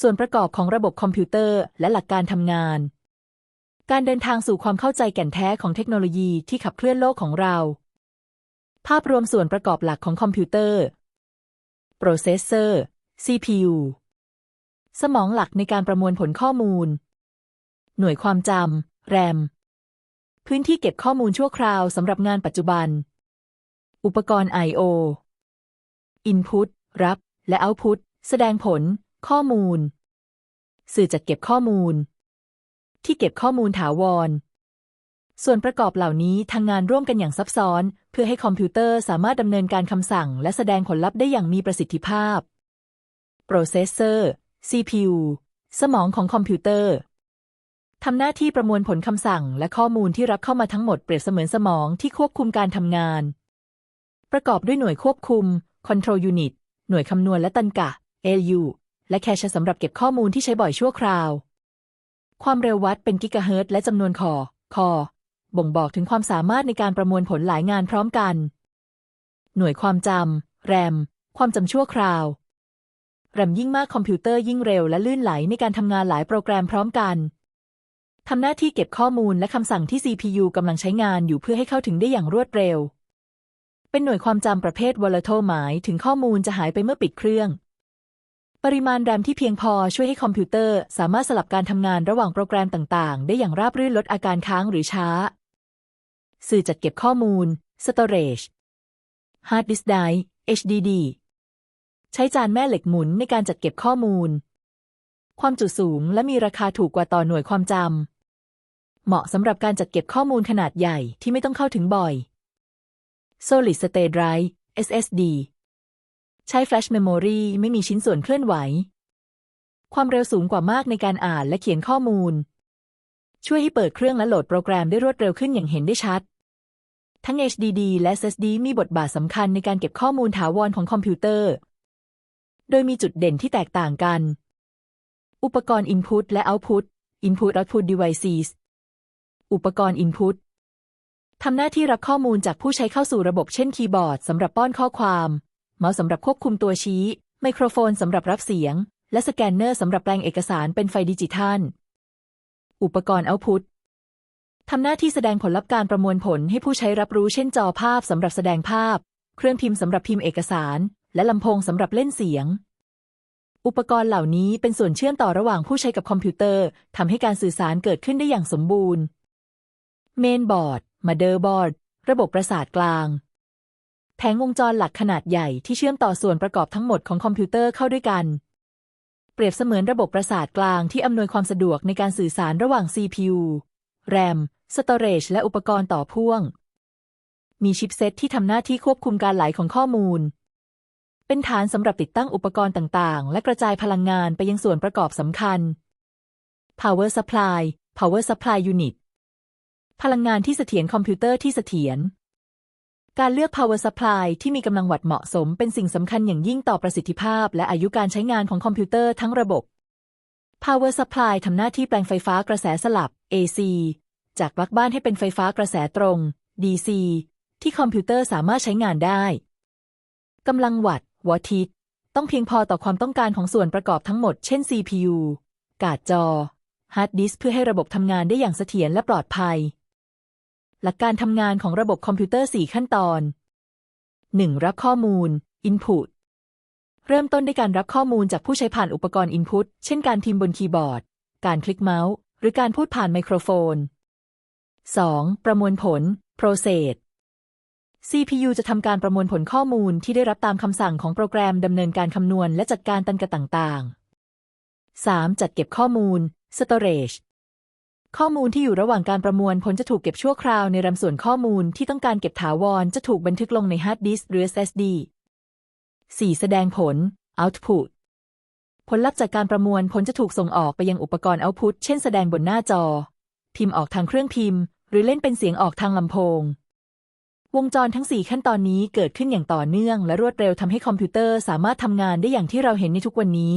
ส่วนประกอบของระบบคอมพิวเตอร์และหลักการทำงาน การเดินทางสู่ความเข้าใจแก่นแท้ของเทคโนโลยีที่ขับเคลื่อนโลกของเรา ภาพรวมส่วนประกอบหลักของคอมพิวเตอร์ โปรเซสเซอร์ CPU สมองหลักในการประมวลผลข้อมูล หน่วยความจำ RAM พื้นที่เก็บข้อมูลชั่วคราวสำหรับงานปัจจุบัน อุปกรณ์ I/O Input รับ และ Output แสดงผล ข้อมูล สื่อจัดเก็บข้อมูล ที่เก็บข้อมูลถาวร ส่วนประกอบเหล่านี้ทำงานร่วมกันอย่างซับซ้อน เพื่อให้คอมพิวเตอร์สามารถดำเนินการคำสั่ง และแสดงผลลัพธ์ได้อย่างมีประสิทธิภาพโปรเซสเซอร์ CPU สมองของคอมพิวเตอร์ทำหน้าที่ประมวลผลคำสั่ง และข้อมูลที่รับเข้ามาทั้งหมดเปรียบเสมือนสมองที่ควบคุมการทำงาน ประกอบด้วยหน่วยควบคุม Control Unit หน่วยคำนวณและตันกะ LU และแคชสำหรับเก็บข้อมูลที่ใช้บ่อยชั่วคราว ความเร็ววัดเป็นกิกะเฮิรตซ์และจำนวนคอ คอ บ่งบอกถึงความสามารถในการประมวลผลหลายงานพร้อมกัน หน่วยความจำแรม ความจำชั่วคราวแรมยิ่งมากคอมพิวเตอร์ยิ่งเร็วและลื่นไหลในการทำงานหลายโปรแกรมพร้อมกันทำหน้าที่เก็บข้อมูลและคำสั่งที่ CPU กำลังใช้งานอยู่เพื่อให้เข้าถึงได้อย่างรวดเร็ว เป็นหน่วยความจำประเภท volatile หมายถึงข้อมูลจะหายไปเมื่อปิดเครื่อง ปริมาณแรมที่เพียงพอช่วยให้คอมพิวเตอร์ สามารถสลับการทำงานระหว่างโปรแกรมต่าง ๆ ได้อย่างราบรื่นลดอาการค้างหรือช้า สื่อจัดเก็บข้อมูล storage hard disk drive HDD ใช้จานแม่เหล็กหมุนในการจัดเก็บข้อมูล ความจุสูงและมีราคาถูกกว่าต่อหน่วยความจำ เหมาะสำหรับการจัดเก็บข้อมูลขนาดใหญ่ที่ไม่ต้องเข้าถึงบ่อย Solid State Drive SSD ใช้ Flash Memory ไม่มีชิ้นส่วนเคลื่อนไหว ความเร็วสูงกว่ามากในการอ่านและเขียนข้อมูล ช่วยให้เปิดเครื่องและโหลดโปรแกรมได้รวดเร็วขึ้นอย่างเห็นได้ชัด ทั้ง HDD และ SSD มีบทบาทสำคัญในการเก็บข้อมูลถาวรของคอมพิวเตอร์ โดยมีจุดเด่นที่แตกต่างกัน อุปกรณ์ Input และ Output Input Output Devices อุปกรณ์ Input ทำหน้าที่รับข้อมูลจากผู้ใช้เข้าสู่ระบบเช่นคีย์บอร์ดสำหรับป้อนข้อความ เมาส์สำหรับควบคุมตัวชี้ ไมโครโฟนสำหรับรับเสียง และสแกนเนอร์สำหรับแปลงเอกสารเป็นไฟดิจิทัล อุปกรณ์ Output ทำหน้าที่แสดงผลลัพธ์การประมวลผลให้ผู้ใช้รับรู้เช่นจอภาพสำหรับแสดงภาพ เครื่องพิมพ์สำหรับพิมพ์เอกสาร และลำโพงสำหรับเล่นเสียง อุปกรณ์เหล่านี้เป็นส่วนเชื่อมต่อระหว่างผู้ใช้กับคอมพิวเตอร์ทำให้การสื่อสารเกิดขึ้นได้อย่างสมบูรณ์ เมนบอร์ดมาเดอร์บอร์ดระบบประสาทกลาง แผงวงจรหลักขนาดใหญ่ที่เชื่อมต่อส่วนประกอบทั้งหมดของคอมพิวเตอร์เข้าด้วยกัน เปรียบเสมือนระบบประสาทกลางที่อำนวยความสะดวกในการสื่อสารระหว่าง CPU RAM Storage และอุปกรณ์ต่อพ่วง มีชิปเซตที่ทำหน้าที่ควบคุมการไหลของข้อมูล เป็นฐานสำหรับติดตั้งอุปกรณ์ต่างๆ และกระจายพลังงานไปยังส่วนประกอบสำคัญ Power Supply Power Supply Unit พลังงานที่เสถียรคอมพิวเตอร์ที่เสถียร การเลือก power supply ที่มีกำลังวัตต์เหมาะสมเป็นสิ่งสำคัญอย่างยิ่งต่อประสิทธิภาพ และอายุการใช้งานของคอมพิวเตอร์ทั้งระบบ power supply ทำหน้าที่แปลงไฟฟ้ากระแสสลับ AC จากปลั๊กบ้านให้เป็นไฟฟ้ากระแสตรง DC ที่คอมพิวเตอร์สามารถใช้งานได้กำลังวัตต์วอตทิตต้องเพียงพอต่อความต้องการของส่วนประกอบทั้งหมด เช่น CPU การ์ดจอฮาร์ดดิสเพื่อให้ระบบทำงานได้อย่างเสถียรและปลอดภัย หลักการทำงานของระบบคอมพิวเตอร์ 4 ขั้นตอน 1. รับข้อมูล Input เริ่มต้นด้วยการรับข้อมูลจากผู้ใช้ผ่านอุปกรณ์ Input เช่นการพิมพ์บนคีย์บอร์ด การคลิกเมาส์ หรือการพูดผ่านไมโครโฟน 2. ประมวลผล Process CPU จะทำการประมวลผลข้อมูลที่ได้รับตามคำสั่งของโปรแกรมดำเนินการคำนวณและจัดการตันกะต่างๆ 3. จัดเก็บข้อมูล Storage ข้อมูลที่อยู่ระหว่างการประมวลผลจะถูกเก็บชั่วคราวในรำส่วนข้อมูลที่ต้องการเก็บถาวรจะถูกบันทึกลงในฮาร์ดดิสก์หรือ SSD 4. แสดงผล Output ผลลัพธ์จากการประมวลผลจะถูกส่งออกไปยังอุปกรณ์ Output เช่นแสดงบนหน้าจอ พิมพ์ออกทางเครื่องพิมพ์ หรือเล่นเป็นเสียงออกทางลำโพง วงจรทั้ง 4 ขั้นตอนนี้เกิดขึ้นอย่างต่อเนื่อง และรวดเร็วทำให้คอมพิวเตอร์สามารถทำงานได้อย่างที่เราเห็นในทุกวันนี้